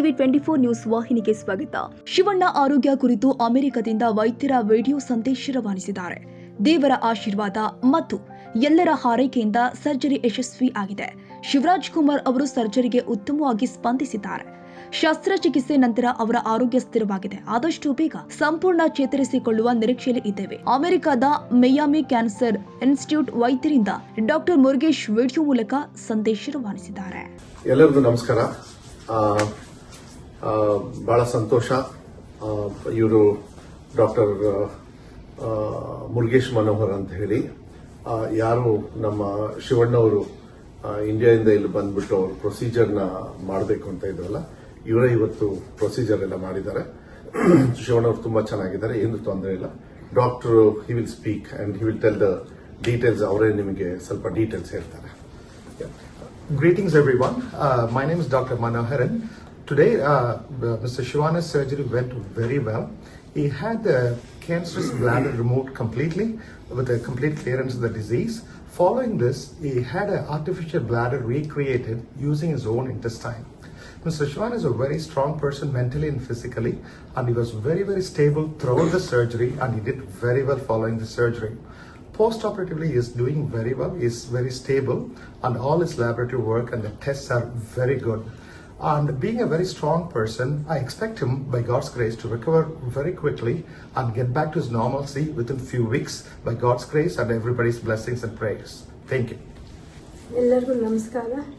TV twenty four news ವಾಹಿನಿಗೆ ಸ್ವಾಗತ. ಶಿವಣ್ಣ ಆರೋಗ್ಯ ಕುರಿತು ಅಮೆರಿಕದಿಂದ ವೈದ್ಯರ ವಿಡಿಯೋ ಸಂದೇಶ ರವಾನಿಸಿದ್ದಾರೆ. ದೇವರ ಆಶೀರ್ವಾದ ಮತ್ತು ಎಲ್ಲರ ಹಾರೈಕೆಯಿಂದ ಸರ್ಜರಿ ಯಶಸ್ವಿ ಆಗಿದೆ. ಶಿವರಾಜ್ ಕುಮಾರ್ ಅವರು ಸರ್ಜರಿಗೆ ಉತ್ತಮವಾಗಿ ಸ್ಪಂದಿಸಿದ್ದಾರೆ. ಶಸ್ತ್ರಚಿಕಿತ್ಸೆ ನಂತರ ಅವರ ಆರೋಗ್ಯ ಸ್ಥಿರವಾಗಿದೆ. ಆದಷ್ಟು ಬೇಗ ಸಂಪೂರ್ಣ ಚೇತರಿಸಿಕೊಳ್ಳುವ ನಿರೀಕ್ಷೆಯಲ್ಲಿ ಇದ್ದೇವೆ. ಅಮೆರಿಕದ ಮೆಯಾಮಿ ಕ್ಯಾನ್ಸರ್ ಇನ್ಸ್ಟಿಟ್ಯೂಟ್ ವೈದ್ಯರಿಂದ ಡಾಕ್ಟರ್ ಮುರುಗೇಶ್ ವಿಡಿಯೋ ಮೂಲಕ ಸಂದೇಶ ರವಾನಿಸಿದ್ದಾರೆ. ಎಲ್ಲರಿಗೂ ನಮಸ್ಕಾರ. ಬಹಳ ಸಂತೋಷ ಇವರು ಡಾಕ್ಟರ್ ಮುರುಗೇಶ್ ಮನೋಹರ್ ಅಂತ ಹೇಳಿ ಯಾರು ನಮ್ಮ ಶಿವಣ್ಣ ಅವರು ಇಂಡಿಯಾದಿಂದ ಇಲ್ಲಿ ಬಂದ್ಬಿಟ್ಟು ಅವರು ಪ್ರೊಸೀಜರ್ನ ಮಾಡಬೇಕು ಅಂತ ಇದ್ರಲ್ಲ ಇವರೇ ಇವತ್ತು ಪ್ರೊಸೀಜರ್ ಎಲ್ಲ ಮಾಡಿದ್ದಾರೆ ಶಿವಣ್ಣ ಅವರು ತುಂಬಾ ಚೆನ್ನಾಗಿದ್ದಾರೆ ಏನು ತೊಂದರೆ ಇಲ್ಲ doctor he will speak and he will tell the details ಅವರೇ ನಿಮಗೆ ಸ್ವಲ್ಪ ಡೀಟೇಲ್ಸ್ ಹೇಳ್ತಾರೆ Greetings, everyone. Uh, my name is Dr. Manoharan. Today, uh, Mr. Shivana's surgery went very well. He had the cancerous bladder removed completely with a complete clearance of the disease. Following this, he had an artificial bladder recreated using his own intestine. Mr. Shivan is a very strong person mentally and physically, and he was very, very stable throughout the surgery, and he did very well following the surgery. Post-operatively, he is doing very well. He is very stable, and all his laboratory work and the tests are very good. And being a very strong person, I expect him, by God's grace, to recover very quickly and get back to his normalcy within few weeks, by God's grace and everybody's blessings and prayers. Thank you. ಎಲ್ಲರಿಗೂ ನಮಸ್ಕಾರ ಆ,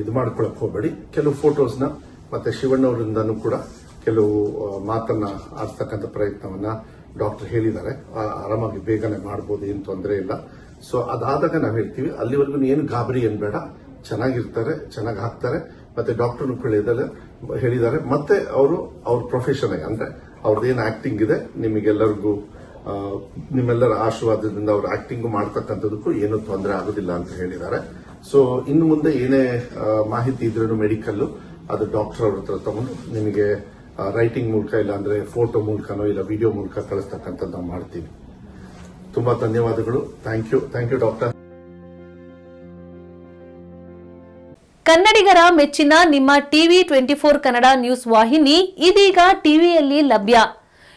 ಇದು ಮಾಡ್ಕೊಳಕ್ ಹೋಗಬೇಡಿ. ಕೆಲವು ಫೋಟೋಸ್ನ ಮತ್ತೆ ಶಿವಣ್ಣವರಿಂದನೂ ಕೂಡ ಕೆಲವು ಮಾತನ್ನ ಆಡ್ತಕ್ಕಂಥ ಪ್ರಯತ್ನವನ್ನ ಡಾಕ್ಟರ್ ಹೇಳಿದ್ದಾರೆ. ಆರಾಮಾಗಿ ಬೇಗನೆ ಮಾಡಬಹುದು ಏನು ತೊಂದರೆ ಇಲ್ಲ. ಸೊ ಅದಾದಾಗ ನಾವು ಹೇಳ್ತೀವಿ, ಅಲ್ಲಿವರೆಗೂ ಏನು ಗಾಬರಿ ಏನ್ ಬೇಡ ಚೆನ್ನಾಗಿರ್ತಾರೆ, ಚೆನ್ನಾಗಿ ಹಾಕ್ತಾರೆ. ಮತ್ತೆ ಡಾಕ್ಟರ್ ಹೇಳಿದ್ದಾರೆ ಹೇಳಿದ್ದಾರೆ. ಮತ್ತೆ ಅವರು, ಅವ್ರ ಪ್ರೊಫೆಷನ್ ಅಂದ್ರೆ ಅವ್ರದ್ದೇನು ಆಕ್ಟಿಂಗ್ ಇದೆ, ನಿಮಗೆಲ್ಲರಿಗೂ ನಿಮ್ಮೆಲ್ಲರ ಆಶೀರ್ವಾದದಿಂದ ಅವರು ಆಕ್ಟಿಂಗ್ ಮಾಡ್ತಕ್ಕಂಥದಕ್ಕೂ ಏನೂ ತೊಂದರೆ ಆಗೋದಿಲ್ಲ ಅಂತ ಹೇಳಿದ್ದಾರೆ. ಸೊ ಇನ್ನು ಮುಂದೆ ಏನೇ ಮಾಹಿತಿ ಇದ್ರೂ ಮೆಡಿಕಲ್ ಅದು ಡಾಕ್ಟರ್ ಅವ್ರ ಹತ್ರ ತಗೊಂಡು ನಿಮಗೆ ರೈಟಿಂಗ್ ಮೂಲಕ ಇಲ್ಲ ಅಂದ್ರೆ ಫೋಟೋ ಮೂಲಕನೋ ಇಲ್ಲ ವಿಡಿಯೋ ಮೂಲಕ ಕಳಿಸ್ತಕ್ಕಂಥದ್ದು ನಾವು ಮಾಡ್ತೀವಿ. ತುಂಬಾ ಧನ್ಯವಾದಗಳು. Thank you thank you doctor ಕನ್ನಡಿಗರ ಮೆಚ್ಚಿನ ನಿಮ್ಮ TV twenty four Kannada news ವಾಹಿನಿ ಇದೀಗ ಟಿವಿಯಲ್ಲಿ ಲಭ್ಯ.